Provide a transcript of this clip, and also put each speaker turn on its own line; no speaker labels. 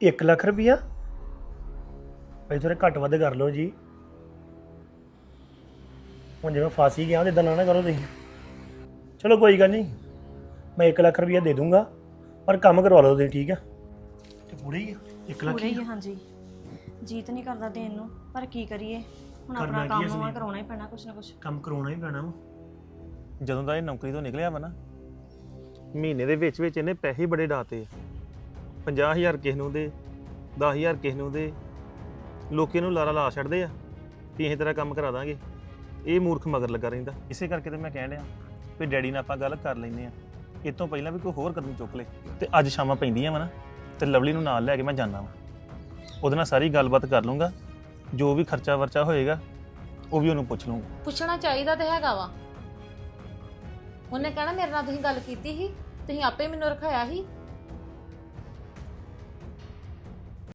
1 ਲੱਖ ਰੁਪਈਆ? ਭਾਈ ਥੋੜੇ ਘੱਟ ਵੱਧ ਕਰ ਲਓ ਜੀ। ਹੁਣ ਜਿਵੇਂ ਫਾਸੀ ਗਿਆ ਤੇ ਇਦਾਂ ਨਾ ਨਾ ਕਰੋ ਤੁਸੀਂ। ਚਲੋ ਕੋਈ ਗੱਲ ਨਹੀਂ ਮੈਂ 1 ਲੱਖ ਰੁਪਈਆ ਦੇ ਦੂੰਗਾ ਪਰ ਕੰਮ ਕਰਵਾ ਲਓ ਤੁਸੀਂ ਠੀਕ ਆ? ਤੇ ਪੂਰੇ ਹੀ ਆ? 1 ਲੱਖ
ਪੂਰੇ
ਹੀ
ਹੀ
ਆ।
ਆ, ਹਾਂਜੀ। ਜੀਤ ਨਹੀਂ ਕਰਦਾ ਦੇਣ ਨੂੰ ਪਰ ਕੀ ਕਰੀਏ? ਹੁਣ
ਕਰਨਾ
ਆਪਣਾ
ਕੀ ਆ
ਕੰਮ ਆ? ਕਰਾਉਣਾ ਹੀ ਪੈਣਾ ਕੁਛ ਨਾ ਕੁਛ।
ਕੰਮ ਕਰਾਉਣਾ ਹੀ ਪੈਣਾ ਵਾ।
ਜਦੋਂ ਦਾ ਇਹ ਨੌਕਰੀ ਤੋਂ ਨਿਕਲਿਆ ਵਾ ਨਾ ਮਹੀਨੇ ਦੇ ਵਿੱਚ ਵਿੱਚ ਇਹਨੇ ਪੈਸੇ ਹੀ ਬੜੇ ਡਾਤੇ 50000 ਕਿਸ ਨੂੰ ਦੇ 10000 ਕਿਸ ਨੂੰ ਦੇ ਲੋਕੀ ਨੂੰ ਲਾਰਾ ਲਾ ਛੱਡਦੇ ਆ ਵੀ ਅਸੀਂ ਤੇਰਾ ਕੰਮ ਕਰਾ ਦਾਂਗੇ। ਇਹ ਮੂਰਖ ਮਗਰ ਲੱਗਾ ਰਹਿੰਦਾ। ਇਸੇ ਕਰਕੇ ਤੇ ਮੈਂ ਕਹਿਣ ਡਿਆ ਵੀ ਡੈਡੀ ਨਾਲ ਆਪਾਂ ਗੱਲ ਕਰ ਲੈਨੇ ਆ। ਇਹ ਤੋਂ ਪਹਿਲਾਂ ਵੀ ਕੋਈ ਹੋਰ ਕਦਮ ਚੁੱਕ ਲੇ। ਤੇ ਅੱਜ ਸ਼ਾਮਾਂ ਪੈਂਦੀਆਂ ਵਾ ਨਾ ਤੇ ਲਵਲੀ ਨੂੰ ਨਾਲ ਲੈ ਕੇ ਮੈਂ ਜਾਣਾ ਵਾ। ਉਹਦੇ ਨਾਲ ਸਾਰੀ ਗੱਲਬਾਤ ਕਰ ਲੂੰਗਾ। ਜੋ ਵੀ ਖਰਚਾ ਵਰਚਾ ਹੋਏਗਾ ਉਹ ਵੀ ਉਹਨੂੰ ਪੁੱਛ ਲੂੰਗਾ
ਪੁੱਛਣਾ ਚਾਹੀਦਾ ਤੇ ਹੈਗਾ ਵਾ। ਉਹਨੇ ਕਹਿਣਾ ਮੇਰੇ ਨਾਲ ਤੁਸੀਂ ਗੱਲ ਕੀਤੀ ਸੀ ਤੁਸੀਂ ਆਪੇ ਮੈਨੂੰ ਰਖਾਇਆ ਸੀ।